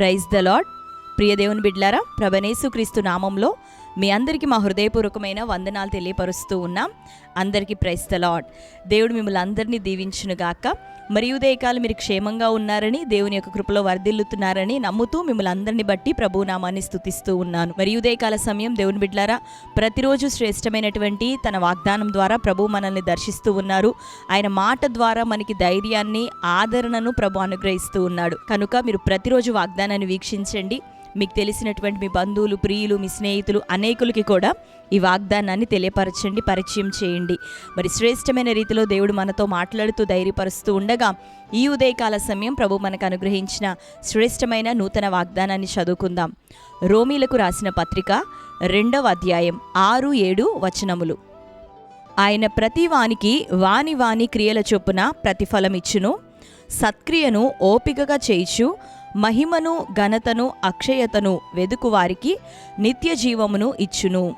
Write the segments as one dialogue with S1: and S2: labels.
S1: Praise the lord ప్రియ దేవుని ప్రభనేసు క్రీస్తు నామంలో మీ అందరికీ మా హృదయపూర్వకమైన వందనాలు తెలియపరుస్తూ ఉన్నాం. అందరికీ ప్రైస్ ద లాడ్ దేవుడు మిమ్మల్ని అందరినీ దీవించునుగాక మరి ఉదయకాలు మీరు క్షేమంగా ఉన్నారని దేవుని యొక్క కృపలో వర్ధిల్లుతున్నారని నమ్ముతూ మిమ్మల్ని అందరిని బట్టి ప్రభు నామాన్ని స్థుతిస్తూ ఉన్నాను. మరి ఉదయకాల సమయం దేవుని బిడ్లారా ప్రతిరోజు శ్రేష్టమైనటువంటి తన వాగ్దానం ద్వారా ప్రభు మనల్ని దర్శిస్తూ ఉన్నారు. ఆయన మాట ద్వారా మనకి ధైర్యాన్ని ఆదరణను ప్రభు అనుగ్రహిస్తూ ఉన్నాడు. కనుక మీరు ప్రతిరోజు వాగ్దానాన్ని వీక్షించండి. మీకు తెలిసినటువంటి మీ బంధువులు ప్రియులు మీ స్నేహితులు అనేకులకి కూడా ఈ వాగ్దానాన్ని తెలియపరచండి పరిచయం చేయండి. మరి శ్రేష్టమైన రీతిలో దేవుడు మనతో మాట్లాడుతూ ధైర్యపరుస్తూ ఉండగా ఈ ఉదయకాల సమయం ప్రభు మనకు అనుగ్రహించిన శ్రేష్టమైన నూతన వాగ్దానాన్ని చదువుకుందాం. రోమీలకు రాసిన పత్రిక రెండవ అధ్యాయం ఆరు ఏడు వచనములు. ఆయన ప్రతి వానికి వాని వాని క్రియల చొప్పున ప్రతిఫలమిచ్చును సత్క్రియను ఓపికగా చేయిచు మహిమను ఘనతను అక్షయతను వెదుకువారికి నిత్య జీవమును ఇచ్చును.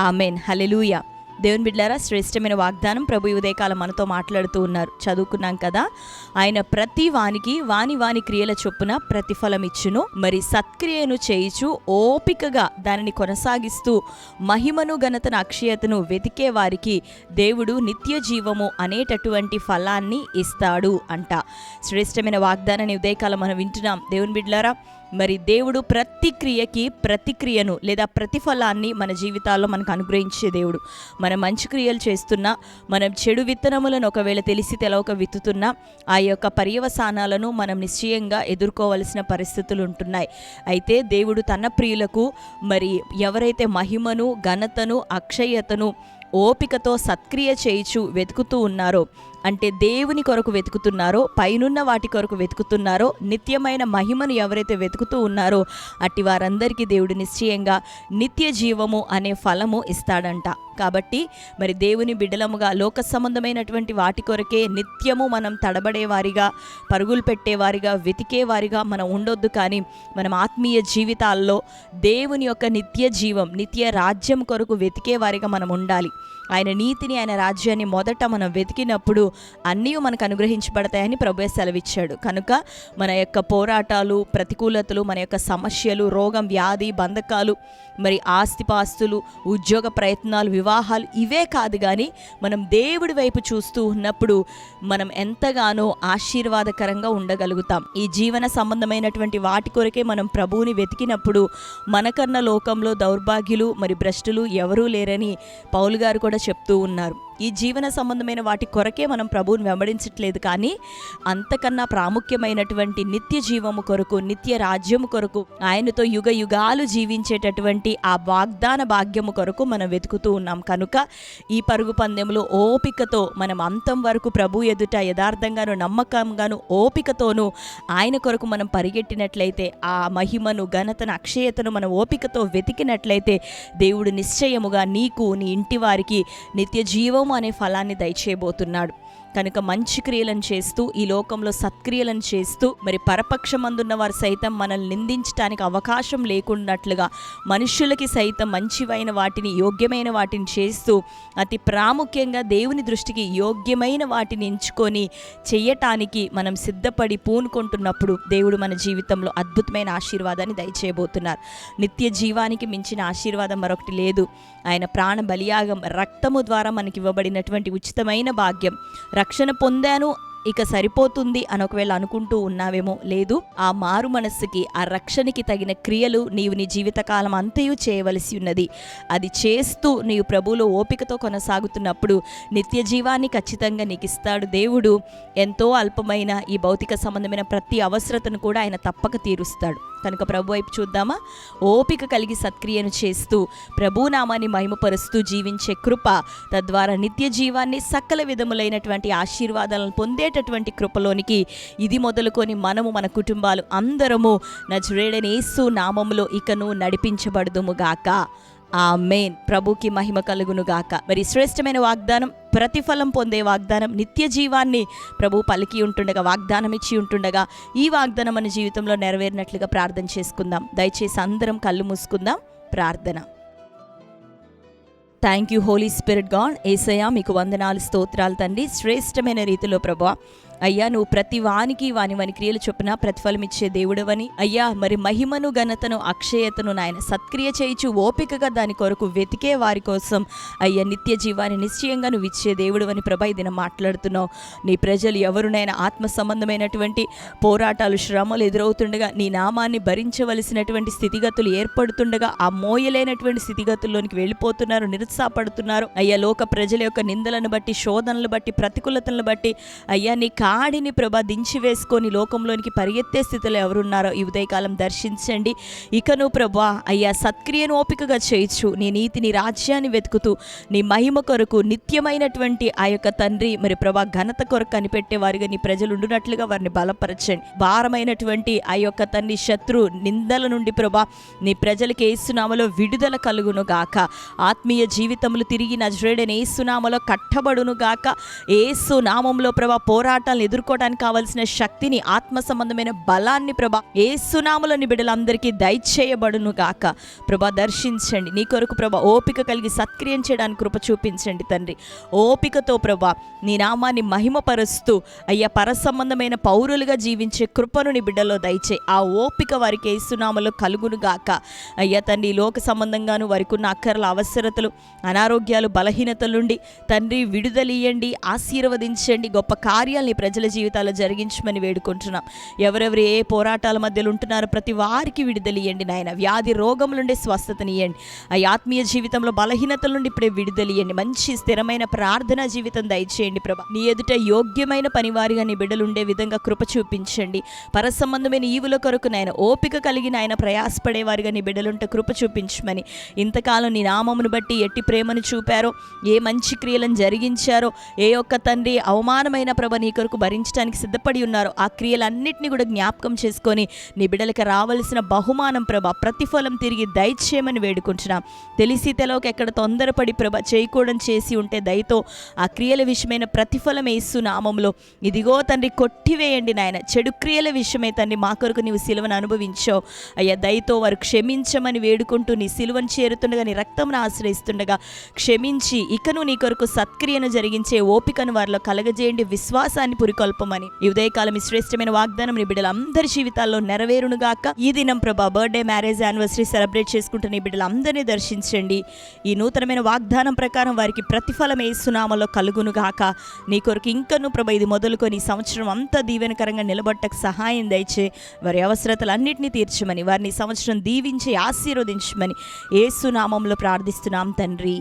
S1: ఆమెన్. హలెలూయా దేవుని బిడ్డారా శ్రేష్టమైన వాగ్దానం ప్రభు ఉదయకాల ఉదయకాలం మనతో మాట్లాడుతూ ఉన్నారు. చదువుకున్నాం కదా? ఆయన ప్రతి వానికి వాని వాని క్రియల చొప్పున ప్రతిఫలం ఇచ్చును. మరి సత్క్రియను చేయిచు ఓపికగా దానిని కొనసాగిస్తూ మహిమను ఘనతను అక్షయతను వెతికే వారికి దేవుడు నిత్య జీవము అనేటటువంటి ఫలాన్ని ఇస్తాడు అంట. శ్రేష్టమైన వాగ్దానాన్ని ఉదయకాలం మనం వింటున్నాం. దేవుని బిడ్లారా మరి దేవుడు ప్రతి క్రియకి ప్రతిక్రియను లేదా ప్రతిఫలాన్ని మన జీవితాల్లో మనకు అనుగ్రహించే దేవుడు. మనం మంచి క్రియలు చేస్తున్నా మనం చెడు విత్తనములను ఒకవేళ తెలిసి తెలవక విత్తుతున్నా ఆ యొక్క పర్యవసానాలను మనం నిశ్చయంగా ఎదుర్కోవలసిన పరిస్థితులు ఉంటున్నాయి. అయితే దేవుడు తన ప్రియులకు మరి ఎవరైతే మహిమను ఘనతను అక్షయతను ఓపికతో సత్క్రియ చేయిచు వెతుకుతూ ఉన్నారో అంటే దేవుని కొరకు వెతుకుతున్నారో పైనున్న వాటి కొరకు వెతుకుతున్నారో నిత్యమైన మహిమను ఎవరైతే వెతుకుతూ ఉన్నారో అట్టి వారందరికీ దేవుడు నిశ్చయంగా నిత్య జీవము అనే ఫలము ఇస్తాడంట. కాబట్టి మరి దేవుని బిడలముగా లోక సంబంధమైనటువంటి వాటి కొరకే నిత్యము మనం తడబడేవారిగా పరుగులు పెట్టేవారిగా వెతికేవారిగా మనం ఉండొద్దు కానీ మనం ఆత్మీయ జీవితాల్లో దేవుని యొక్క నిత్య జీవం నిత్య రాజ్యం కొరకు వెతికేవారిగా మనం ఉండాలి. ఆయన నీతిని ఆయన రాజ్యాన్ని మొదట మనం వెతికినప్పుడు అన్నీ మనకు అనుగ్రహించబడతాయని ప్రభు సెలవిచ్చాడు. కనుక మన యొక్క పోరాటాలు ప్రతికూలతలు మన యొక్క సమస్యలు రోగం వ్యాధి బంధకాలు మరి ఆస్తిపాస్తులు ఉద్యోగ ప్రయత్నాలు వివాహాలు ఇవే కాదు కానీ మనం దేవుడి వైపు చూస్తూ ఉన్నప్పుడు మనం ఎంతగానో ఆశీర్వాదకరంగా ఉండగలుగుతాం. ఈ జీవన సంబంధమైనటువంటి వాటి కొరకే మనం ప్రభువుని వెతికినప్పుడు మనకన్న లోకంలో దౌర్భాగ్యులు మరి భ్రష్టులు ఎవరూ లేరని పౌలు గారు కూడా చెప్తూ ఉన్నారు. ఈ జీవన సంబంధమైన వాటి కొరకే మనం ప్రభువుని వెంబడించట్లేదు కానీ అంతకన్నా ప్రాముఖ్యమైనటువంటి నిత్య జీవము కొరకు నిత్య రాజ్యము కొరకు ఆయనతో యుగ యుగాలు జీవించేటటువంటి ఆ వాగ్దాన భాగ్యము కొరకు మనం వెతుకుతూ ఉన్నాం. కనుక ఈ పరుగు పందెంలో ఓపికతో మనం అంతం వరకు ప్రభు ఎదుట యథార్థంగాను నమ్మకంగాను ఓపికతోనూ ఆయన కొరకు మనం పరిగెట్టినట్లయితే ఆ మహిమను ఘనతను అక్షయతను మనం ఓపికతో వెతికినట్లయితే దేవుడు నిశ్చయముగా నీకు నీ ఇంటి వారికి నిత్య జీవం అనే ఫలాన్ని దయచేయబోతున్నాడు. కనుక మంచి క్రియలను చేస్తూ ఈ లోకంలో సత్క్రియలను చేస్తూ మరి పరపక్షమందున్న వారు సైతం మనల్ని నిందించడానికి అవకాశం లేకున్నట్లుగా మనుషులకి సైతం మంచివైన వాటిని యోగ్యమైన వాటిని చేస్తూ అతి ప్రాముఖ్యంగా దేవుని దృష్టికి యోగ్యమైన వాటిని ఎంచుకొని చేయటానికి మనం సిద్ధపడి పూనుకుంటున్నప్పుడు దేవుడు మన జీవితంలో అద్భుతమైన ఆశీర్వాదాన్ని దయచేయబోతున్నారు. నిత్య జీవానికి మించిన ఆశీర్వాదం మరొకటి లేదు. ఆయన ప్రాణ బలియాగం రక్తము ద్వారా మనకి ఇవ్వబడినటువంటి ఉచితమైన భాగ్యం రక్షణ పొందాను ఇక సరిపోతుంది అని ఒకవేళ అనుకుంటూ ఉన్నావేమో లేదు ఆ మారు మనస్సుకి ఆ రక్షణకి తగిన క్రియలు నీవు నీ జీవితకాలం అంతయు చేయవలసి ఉన్నది. అది చేస్తూ నీవు ప్రభువులో ఓపికతో కొనసాగుతున్నప్పుడు నిత్య జీవాన్ని ఖచ్చితంగా నీకు ఇస్తాడు దేవుడు. ఎంతో అల్పమైన ఈ భౌతిక సంబంధమైన ప్రతి అవసరతను కూడా ఆయన తప్పక తీరుస్తాడు. కనుక ప్రభు వైపు చూద్దామా? ఓపిక కలిగి సత్క్రియను చేస్తూ ప్రభునామాన్ని మహిమపరుస్తూ జీవించే కృప తద్వారా నిత్య జీవాన్ని సకల విధములైనటువంటి ఆశీర్వాదాలను పొందేటటువంటి కృపలోనికి ఇది మొదలుకొని మనము మన కుటుంబాలు అందరము నజరేడనేసు నామములో ఇకను నడిపించబడుదుముగాక ఆ మెయిన్ ప్రభుకి మహిమ కలుగును గాక. మరి శ్రేష్టమైన వాగ్దానం ప్రతిఫలం పొందే వాగ్దానం నిత్య జీవాన్ని ప్రభు పలికి ఉంటుండగా వాగ్దానం ఇచ్చి ఉంటుండగా ఈ వాగ్దానం మన జీవితంలో నెరవేరినట్లుగా ప్రార్థన చేసుకుందాం. దయచేసి అందరం కళ్ళు మూసుకుందాం. ప్రార్థన. Thank you holy spirit god Yesayya మీకు వందనాలు స్తోత్రాలు తండ్రి. శ్రేష్టమైన రీతిలో ప్రభా అయ్యా నువ్వు ప్రతి వానికి వాని వాని క్రియలు చొప్పున ప్రతిఫలం ఇచ్చే దేవుడవని. అయ్యా మరి మహిమను ఘనతను అక్షయతను నాయన సత్క్రియ చేయించు ఓపికగా దాని కొరకు వెతికే వారి కోసం అయ్యా నిత్య జీవాన్ని నిశ్చయంగా నువ్వు ఇచ్చే దేవుడు అని ప్రభా మాట్లాడుతున్నావు. నీ ప్రజలు ఎవరునైనా ఆత్మ సంబంధమైనటువంటి పోరాటాలు శ్రమలు ఎదురవుతుండగా నీ నామాన్ని భరించవలసినటువంటి స్థితిగతులు ఏర్పడుతుండగా ఆ మోయలేనటువంటి స్థితిగతుల్లోనికి వెళ్ళిపోతున్నారు నిరుత్సాహపడుతున్నారు. అయ్యా లోక ప్రజల యొక్క నిందలను బట్టి శోధనలు బట్టి ప్రతికూలతలను బట్టి అయ్యా నీ కాడిని ప్రభా దించి వేసుకొని లోకంలోనికి పరిగెత్తే స్థితిలో ఎవరున్నారో ఈ ఉదయకాలం దర్శించండి. ఇకను ప్రభా అయ్యా సత్క్రియను ఓపికగా చేయొచ్చు. నీ నీతి నీ రాజ్యాన్ని వెతుకుతూ నీ మహిమ కొరకు నిత్యమైనటువంటి ఆ యొక్క తండ్రి మరి ప్రభా ఘనత కొరకు కనిపెట్టే వారిగా నీ ప్రజలు ఉండునట్లుగా వారిని బలపరచండి. భారమైనటువంటి ఆ యొక్క తండ్రి శత్రు నిందల నుండి ప్రభా నీ ప్రజలకి ఏసునామలో విడుదల కలుగును గాక ఆత్మీయ జీవితములు తిరిగి నజరేడని ఏసునామలో కట్టబడును గాక ఏసు నామంలో ప్రభా పోరాటాలను ఎదుర్కోవడానికి కావలసిన శక్తిని ఆత్మ సంబంధమైన బలాన్ని ప్రభా ఏసునామలోని బిడ్డలందరికీ దయచేయబడును గాక. ప్రభా దర్శించండి. నీ కొరకు ప్రభా ఓపిక కలిగి సత్క్రియం చేయడానికి కృప చూపించండి తండ్రి. ఓపికతో ప్రభా నీ నామాన్ని మహిమపరుస్తూ అయ్యా పర సంబంధమైన పౌరులుగా జీవించే కృపను నీ బిడ్డలో దయచే ఆ ఓపిక వారికి ఏసునామలో కలుగును గాక. అయ్యా తండ్రి లోక సంబంధంగాను వారికి ఉన్న అక్కర్ల అవసరతలు అనారోగ్యాలు బలహీనతల నుండి తండ్రి విడుదలియండి ఆశీర్వదించండి గొప్ప కార్యాలని ప్రజల జీవితాల్లో జరిగించమని వేడుకుంటున్నాం. ఎవరెవరు ఏ పోరాటాల మధ్యలో ఉంటున్నారో ప్రతి వారికి విడుదలియండి నాయన. వ్యాధి రోగముల నుండి స్వస్థతనియండి ఆ ఆత్మీయ జీవితంలో బలహీనతల నుండి ఇప్పుడే విడుదలియండి మంచి స్థిరమైన ప్రార్థనా జీవితం దయచేయండి ప్రభా. నీ ఎదుట యోగ్యమైన పనివారిగా నీ బిడ్డలు ఉండే విధంగా కృప చూపించండి. పరసంబంధమైన ఈవుల కొరకు నాయన ఓపిక కలిగిన ఆయన ప్రయాసపడేవారిగా నీ బిడ్డలుంటే కృప చూపించమని. ఇంతకాలం నీ నామమును బట్టి ఎట్టి ప్రేమను చూపారో ఏ మంచి క్రియలను జరిగించారో ఏ ఒక్క తండ్రి అవమానమైన ప్రభ నీ కొరకు భరించడానికి సిద్ధపడి ఉన్నారు. ఆ క్రియలన్నింటినీ కూడా జ్ఞాపకం చేసుకొని నీ బిడ్డలకి రావలసిన బహుమానం ప్రభ ప్రతిఫలం తిరిగి దయచేయమని వేడుకుంటున్నాం. తెలిసి తెలవక ఎక్కడ తొందరపడి ప్రభ చేయకూడని చేసి ఉంటే దయతో ఆ క్రియల విషయమైన ప్రతిఫలం వేస్తూ నామంలో ఇదిగో తండ్రి కొట్టివేయండి నాయన. చెడు క్రియల విషయమే తండ్రి మా కొరకు నీవు సిలువను అనుభవించావు. అయ్యా దయతో వారు క్షమించమని వేడుకుంటూ నీ సిలువను చేరుతుండగా నీ రక్తంను ఆశ్రయిస్తుండగా క్షమించి ఇకను నీ కొరకు సత్క్రియను జరిగించే ఓపికను వారిలో కలగజేయండి. విశ్వాసాన్ని పురికొల్పమని ఈ ఉదయకాలం ఈ శ్రేష్టమైన వాగ్దానం నీ బిడ్డలందరి జీవితాల్లో నెరవేరునుగాక. ఈ దినం ప్రభా బర్త్డే మ్యారేజ్ యానివర్సరీ సెలబ్రేట్ చేసుకుంటున్న ఈ బిడ్డలందరినీ దర్శించండి. ఈ నూతనమైన వాగ్దానం ప్రకారం వారికి ప్రతిఫలం ఏసునామలో కలుగునుగాక. నీ కొరకు ఇంకను ప్రభ ఇది మొదలుకొని సంవత్సరం అంతా దీవెనకరంగా నిలబట్టకు సహాయం దయచే వారి అవసరతలన్నింటినీ తీర్చమని వారిని సంవత్సరం దీవించి ఆశీర్వదించమని ఏసునామంలో ప్రార్థిస్తున్నాం తండ్రి.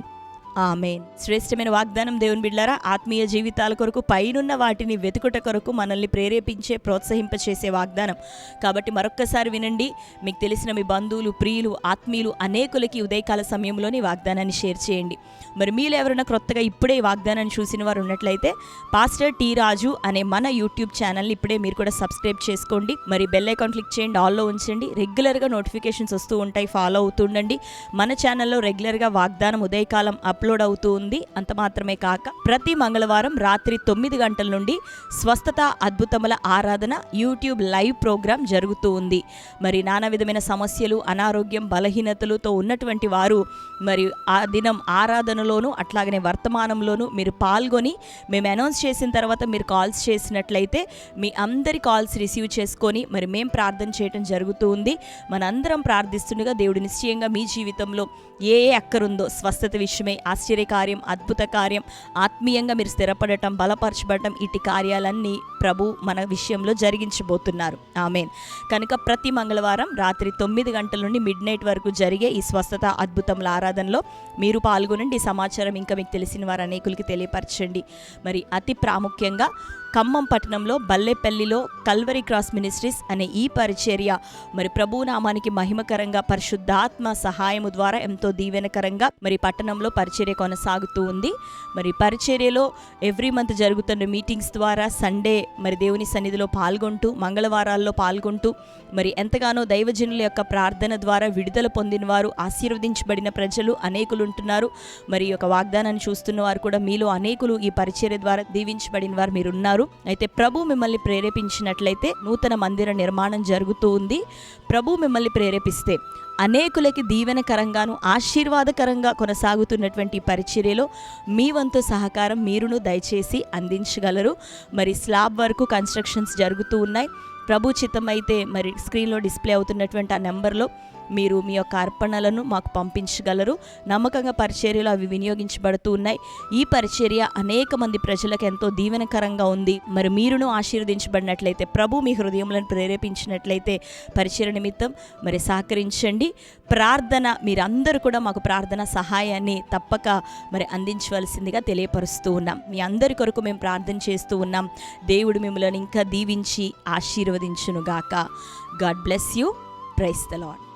S1: ఆమెన్. శ్రేష్టమైన వాగ్దానం దేవుని బిడ్లారా ఆత్మీయ జీవితాల కొరకు పైనున్న వాటిని వెతుకుట కొరకు మనల్ని ప్రేరేపించే ప్రోత్సహింపచేసే వాగ్దానం. కాబట్టి మరొక్కసారి వినండి మీకు తెలిసిన మీ బంధువులు ప్రియులు ఆత్మీయులు అనేకులకి ఉదయకాల సమయంలోని వాగ్దానాన్ని షేర్ చేయండి. మరి మీరు ఎవరైనా క్రొత్తగా ఇప్పుడే వాగ్దానాన్ని చూసిన వారు ఉన్నట్లయితే పాస్టర్ టీ రాజు అనే మన యూట్యూబ్ ఛానల్ని ఇప్పుడే మీరు కూడా సబ్స్క్రైబ్ చేసుకోండి. మరి బెల్ ఐకాన్ క్లిక్ చేయండి ఆల్లో ఉంచండి. రెగ్యులర్గా నోటిఫికేషన్స్ వస్తూ ఉంటాయి ఫాలో అవుతుండండి మన ఛానల్లో రెగ్యులర్గా వాగ్దానం ఉదయకాలం అప్లోడ్ అవుతూ ఉంది. అంత మాత్రమే కాక ప్రతి మంగళవారం రాత్రి తొమ్మిది గంటల నుండి స్వస్థత అద్భుతముల ఆరాధన యూట్యూబ్ లైవ్ ప్రోగ్రాం జరుగుతూ ఉంది. మరి నానా విధమైన సమస్యలు అనారోగ్యం బలహీనతలతో ఉన్నటువంటి వారు మరి ఆ దినం ఆరాధనలోను అట్లాగనే వర్తమానంలోను మీరు పాల్గొని మేము అనౌన్స్ చేసిన తర్వాత మీరు కాల్స్ చేసినట్లయితే మీ అందరి కాల్స్ రిసీవ్ చేసుకొని మరి మేము ప్రార్థన చేయటం జరుగుతూ ఉంది. మనందరం ప్రార్థిస్తుండగా దేవుడు నిశ్చయంగా మీ జీవితంలో ఏ ఏ అక్కరుందో స్వస్థత విషయమై ఆ కార్యం అద్భుత కార్యం. ఆత్మీయంగా మీరు స్థిరపడటం బలపరచబడటం ఇటు కార్యాలన్నీ ప్రభు మన విషయంలో జరిగించబోతున్నారు. ఆమెన్. కనుక ప్రతి మంగళవారం రాత్రి తొమ్మిది గంటల నుండి మిడ్ నైట్ వరకు జరిగే ఈ స్వస్థత అద్భుతముల ఆరాధనలో మీరు పాల్గొనండి. సమాచారం ఇంకా మీకు తెలిసిన వారు అనేకులకి తెలియపరచండి. మరి అతి ప్రాముఖ్యంగా ఖమ్మం పట్టణంలో బల్లెపల్లిలో కల్వరి క్రాస్ మినిస్ట్రీస్ అనే ఈ పరిచర్య మరి ప్రభు నామానికి మహిమకరంగా పరిశుద్ధాత్మ సహాయము ద్వారా ఎంతో దీవెనకరంగా మరి పట్టణంలో పరిచర్య కొనసాగుతూ ఉంది. మరి పరిచర్యలో ఎవ్రీ మంత్ జరుగుతున్న మీటింగ్స్ ద్వారా సండే మరి దేవుని సన్నిధిలో పాల్గొంటూ మంగళవారాల్లో పాల్గొంటూ మరి ఎంతగానో దైవజనుల యొక్క ప్రార్థన ద్వారా విడుదల పొందిన వారు ఆశీర్వదించబడిన ప్రజలు అనేకులు ఉంటున్నారు మరి ఈ యొక్క వాగ్దానాన్ని చూస్తున్న వారు కూడా మీలో అనేకులు ఈ పరిచర్య ద్వారా దీవించబడిన వారు మీరు ఉన్నారు అయితే ప్రభు మిమ్మల్ని ప్రేరేపించినట్లయితే నూతన మందిర నిర్మాణం జరుగుతూ ఉంది. ప్రభు మిమ్మల్ని ప్రేరేపిస్తే అనేకులకి దీవెనకరంగాను ఆశీర్వాదకరంగా కొనసాగుతున్నటువంటి పరిచర్యలో మీ వంతు సహకారం మీరును దయచేసి అందించగలరు. మరి స్లాబ్ వరకు కన్స్ట్రక్షన్స్ జరుగుతూ ఉన్నాయి. ప్రభు చిత్తమైతే మరి స్క్రీన్లో డిస్ప్లే అవుతున్నటువంటి ఆ నెంబర్లో మీరు మీ యొక్క అర్పణలను మాకు పంపించగలరు. నమ్మకంగా పరిచర్యలు అవి వినియోగించబడుతూ ఉన్నాయి. ఈ పరిచర్య అనేక మంది ప్రజలకు ఎంతో దీవెనకరంగా ఉంది. మరి మీరును ఆశీర్వదించబడినట్లయితే ప్రభు మీ హృదయములను ప్రేరేపించినట్లయితే పరిచయ నిమిత్తం మరి సహకరించండి. ప్రార్థన మీరందరూ కూడా మాకు ప్రార్థన సహాయాన్ని తప్పక మరి అందించవలసిందిగా తెలియపరుస్తూ ఉన్నాం. మీ అందరి కొరకు మేము ప్రార్థన చేస్తూ ఉన్నాం. దేవుడు మిమ్మల్ని ఇంకా దీవించి ఆశీర్వదించునుగాక. God bless you. Praise the lord